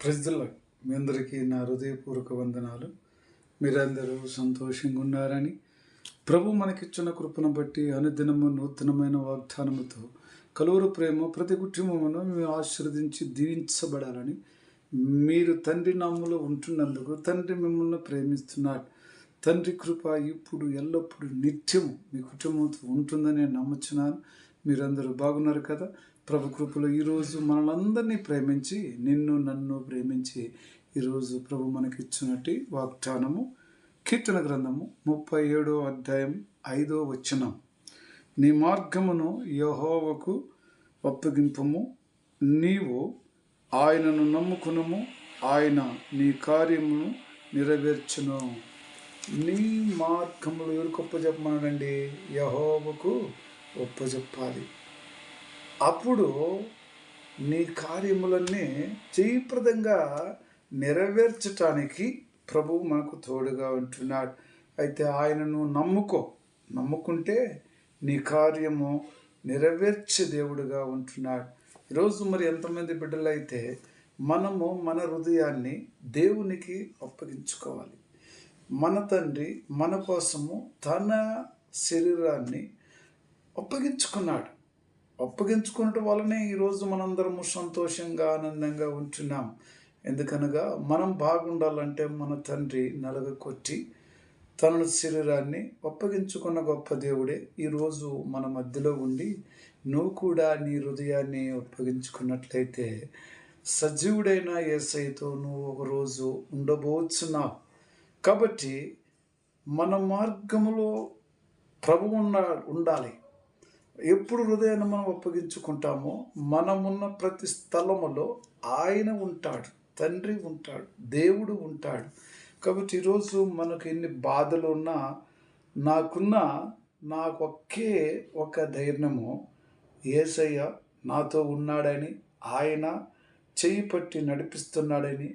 ప్రజల మీ అందరికీ నా హృదయపూర్వక వందనాలు. మీరందరూ సంతోషంగా ఉన్నారని ప్రభు మనకిచ్చిన కృపను బట్టి అనుదినము నూతనమైన వాగ్దానముతో కలువురు ప్రేమ ప్రతి కుటుంబమును మేము ఆశీర్వదించి దీవించబడాలని మీరు తండ్రి నాములో ఉంటున్నందుకు తండ్రి మిమ్మల్ని ప్రేమిస్తున్నారు. తండ్రి కృప ఇప్పుడు ఎల్లప్పుడూ నిత్యము మీ కుటుంబంతో ఉంటుందని నమ్ముచున్నాను. మీరందరూ బాగున్నారు కదా? ప్రభు కృపలో ఈరోజు మనలందరినీ ప్రేమించి నిన్ను నన్ను ప్రేమించి ఈరోజు ప్రభు మనకిచ్చినట్టు వాగ్దానము కీర్తన గ్రంథము ముప్పై ఏడో అధ్యాయం ఐదో వచనం. నీ మార్గమును యహోవకు అప్పగింపము నీవు ఆయనను నమ్ముకునము ఆయన నీ కార్యమును నెరవేర్చును. నీ మార్గములు ఎవరికి ఒప్పచెప్పమన్నాడండి యహోవకు ఒప్పజెప్పాలి. అప్పుడు నీ కార్యములన్నీ జయప్రదంగా నెరవేర్చటానికి ప్రభువు మనకు తోడుగా ఉంటున్నాడు. అయితే ఆయనను నమ్ముకో. నమ్ముకుంటే నీ కార్యము నెరవేర్చే దేవుడుగా ఉంటున్నాడు. ఈరోజు మరి ఎంతమంది బిడ్డలైతే మనము మన హృదయాన్ని దేవునికి అప్పగించుకోవాలి. మన తండ్రి మన కోసము తన శరీరాన్ని అప్పగించుకున్నాడు. అప్పగించుకున్నట్టు వలనే ఈరోజు మనందరము సంతోషంగా ఆనందంగా ఉంటున్నాం. ఎందుకనగా మనం బాగుండాలంటే మన తండ్రి నలగ కొట్టి తన శరీరాన్ని అప్పగించుకున్న గొప్ప దేవుడే ఈరోజు మన మధ్యలో ఉండి నువ్వు కూడా నీ హృదయాన్ని అప్పగించుకున్నట్లయితే సజీవుడైన ఏసైతో నువ్వు ఒకరోజు ఉండబోచున్నావు. కాబట్టి మన మార్గములో ప్రభు ఉన్న ఉండాలి. ఎప్పుడు హృదయాన్ని మనం అప్పగించుకుంటామో మనమున్న ప్రతి స్థలములో ఆయన ఉంటాడు తండ్రి ఉంటాడు దేవుడు ఉంటాడు. కాబట్టి ఈరోజు మనకు ఎన్ని బాధలు ఉన్నా నాకున్న నాకు ఒకే ఒక ధైర్యము ఏసయ్య నాతో ఉన్నాడని ఆయన చెయ్యి పట్టి నడిపిస్తున్నాడని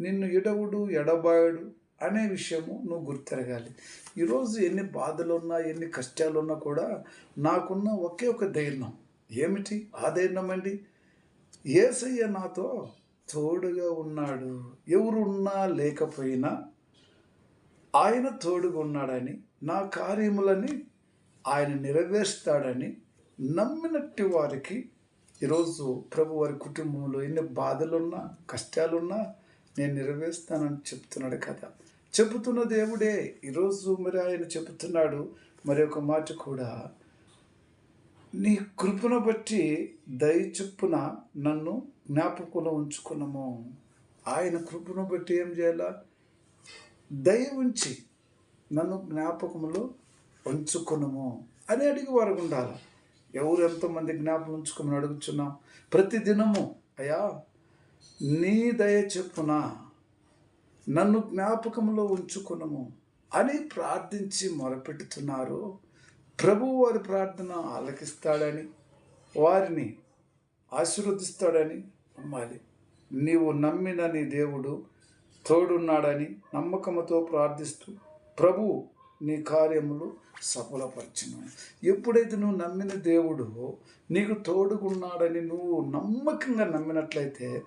నిన్ను ఎడవుడు ఎడబాయుడు అనే విషయము నువ్వు గుర్తెరగాలి. ఈరోజు ఎన్ని బాధలు ఉన్నా ఎన్ని కష్టాలు ఉన్నా కూడా నాకున్న ఒకే ఒక ధైర్యం ఏమిటి? ఆ ధైర్యం అండి ఏసయ్య నాతో తోడుగా ఉన్నాడు. ఎవరున్నా లేకపోయినా ఆయన తోడుగా ఉన్నాడని నా కార్యములని ఆయన నెరవేరుస్తాడని నమ్మినట్టు వారికి ఈరోజు ప్రభు వారి కుటుంబంలో ఎన్ని బాధలున్నా కష్టాలున్నా నేను నెరవేరుస్తానని చెప్తున్నాడు కదా చెబుతున్న దేవుడే ఈరోజు మరి ఆయన చెబుతున్నాడు మరి ఒక మాట కూడా. నీ కృపను బట్టి దయ చెప్పున నన్ను జ్ఞాపకంలో ఉంచుకున్నాము. ఆయన కృపను బట్టి ఏం చేయాలా? దయ ఉంచి నన్ను జ్ఞాపకంలో ఉంచుకున్నాము అని అడిగి వారు ఉండాలి? ఎవరు ఎంతోమంది జ్ఞాపకం ఉంచుకుని అడుగుతున్నాం. ప్రతి దినము అయ్యా నీ దయ చెప్పున నన్ను జ్ఞాపకంలో ఉంచుకునము అని ప్రార్థించి మొరపెట్టుతున్నారు. ప్రభు వారి ప్రార్థన ఆలకిస్తాడని వారిని ఆశీర్వదిస్తాడని నమ్మాలి. నీవు నమ్మిన నీ దేవుడు తోడున్నాడని నమ్మకముతో ప్రార్థిస్తూ ప్రభు నీ కార్యములు సఫలపరచును ఎప్పుడైతే నువ్వు నమ్మిన దేవుడు నీకు తోడుగున్నాడని నువ్వు నమ్మకంగా నమ్మినట్లయితే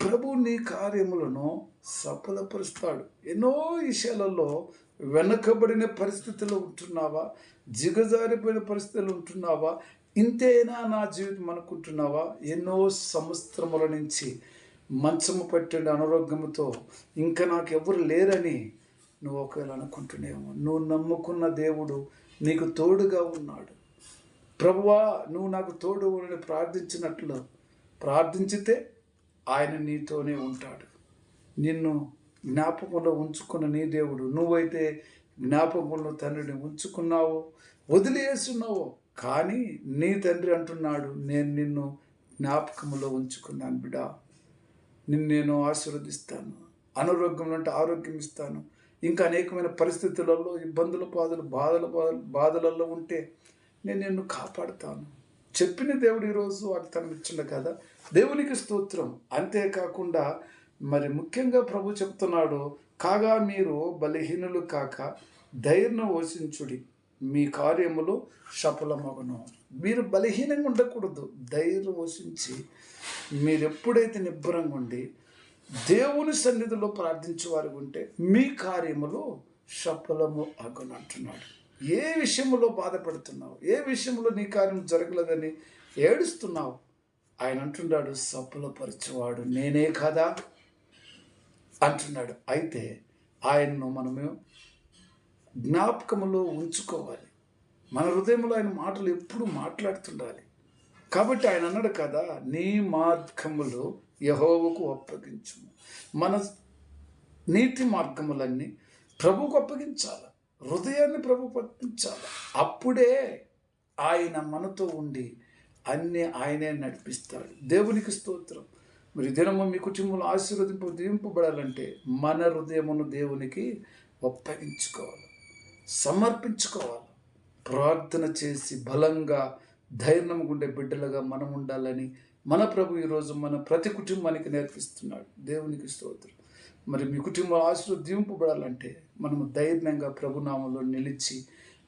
ప్రభు నీ కార్యములను సఫలపరుస్తాడు. ఎన్నో విషయాలలో వెనకబడిన పరిస్థితులు ఉంటున్నావా? జిగజారిపోయిన పరిస్థితులు ఉంటున్నావా? ఇంతేనా నా జీవితం అనుకుంటున్నావా? ఎన్నో సంవత్సరముల నుంచి మంచము పట్టిన అనారోగ్యంతో ఇంకా నాకు ఎవరు లేరని నువ్వు ఒకవేళ అనుకుంటున్నావు నువ్వు నమ్ముకున్న దేవుడు నీకు తోడుగా ఉన్నాడు. ప్రభువా నువ్వు నాకు తోడు అని ప్రార్థించినట్లు ప్రార్థించితే ఆయన నీతోనే ఉంటాడు. నిన్ను జ్ఞాపకంలో ఉంచుకున్న నీ దేవుడు. నువ్వైతే జ్ఞాపకంలో తండ్రిని ఉంచుకున్నావో వదిలేస్తున్నావో కానీ నీ తండ్రి అంటున్నాడు నేను నిన్ను జ్ఞాపకంలో ఉంచుకున్నాను బిడా. నిన్ను నేను ఆశీర్వదిస్తాను. అనారోగ్యం అంటే ఆరోగ్యం ఇస్తాను. ఇంకా అనేకమైన పరిస్థితులలో ఇబ్బందుల బాధలు బాధల బాధలలో ఉంటే నేను నిన్ను కాపాడుతాను. చెప్పిన దేవుడు ఈరోజు వాగ్దానం ఇచ్చిండ కదా దేవునికి స్తోత్రం. అంతేకాకుండా మరి ముఖ్యంగా ప్రభు చెప్తున్నాడు కాగా మీరు బలహీనులు కాక ధైర్యం ఓషించుడి మీ కార్యములు సఫలమగను. మీరు బలహీనంగా ఉండకూడదు. ధైర్యం వసించి మీరు ఎప్పుడైతే నిబ్బరంగా ఉండి దేవుని సన్నిధిలో ప్రార్థించేవారు ఉంటే మీ కార్యములు సఫలము అగునంటున్నాడు ఏ విషయంలో బాధపడుతున్నావు? ఏ విషయంలో నీ కార్యం జరగలేదని ఏడుస్తున్నావు? ఆయన అంటున్నాడు సఫలపరచేవాడు నేనే కదా? అంటున్నాడు. అయితే ఆయన్ను మనము జ్ఞాపకంలో ఉంచుకోవాలి. మన హృదయంలో ఆయన మాటలు ఎప్పుడు మాట్లాడుతుండాలి. కాబట్టి ఆయన అన్నాడు కదా నీ మార్గములు యహోవకు అప్పగించు మన నీతి మార్గములన్నీ ప్రభువుకు అప్పగించాలి. హృదయాన్ని ప్రభు పట్టించాలి. అప్పుడే ఆయన మనతో ఉండి అన్నీ ఆయనే నడిపిస్తాడు. దేవునికి స్తోత్రం. మరి దినము మీ కుటుంబంలో ఆశీర్వదింపు దీవింపబడాలంటే మన హృదయమును దేవునికి ఒప్పగించుకోవాలి. సమర్పించుకోవాలి. ప్రార్థన చేసి బలంగా ధైర్యం ఉండే బిడ్డలుగా మనం ఉండాలని మన ప్రభు ఈరోజు మన ప్రతి కుటుంబానికి నేర్పిస్తున్నాడు. దేవునికి స్తోత్రం. మరి మీ కుటుంబం ఆశీర్వదింపబడాలంటే మనము ధైర్యంగా ప్రభునామంలో నిలిచి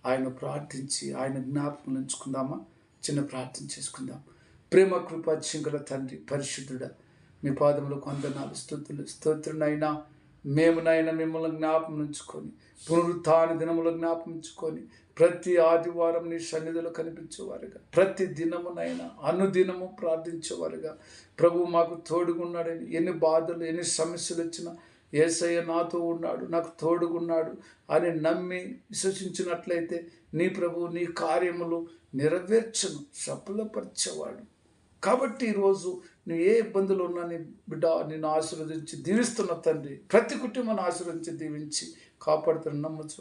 ఆయన ప్రార్థించి ఆయన జ్ఞాపకం ఉంచుకుందామా? చిన్న ప్రార్థన చేసుకుందాం. ప్రేమ కృప శంకర తండ్రి పరిశుద్ధుడ మీ పాదములకు కొందనాలు స్థుతులు స్తోత్రునైనా మేము నాయన మిమ్మల్ని జ్ఞాపం ఉంచుకొని పునరుత్థాన దినములు జ్ఞాపించుకొని ప్రతి ఆదివారం నీ సన్నిధిలో కనిపించేవారుగా. ప్రతి దినమునైనా అనుదినము ప్రార్థించేవారుగా. ప్రభు మాకు తోడుగున్నాడని ఎన్ని బాధలు ఎన్ని సమస్యలు వచ్చినా ఏసయ్య నాతో ఉన్నాడు నాకు తోడుగున్నాడు అని నమ్మి విశ్వసించినట్లయితే నీ ప్రభు నీ కార్యములు నెరవేర్చను సఫలపరిచేవాడు. కాబట్టి ఈరోజు నువ్వు ఏ ఇబ్బందులు ఉన్నా నీ బిడ్డ నిన్ను ఆశీర్వదించి దీవిస్తున్న తండ్రి. ప్రతి కుటుంబాన్ని ఆశీర్వదించి దీవించి కాపాడుతున్న నమ్మచ్చు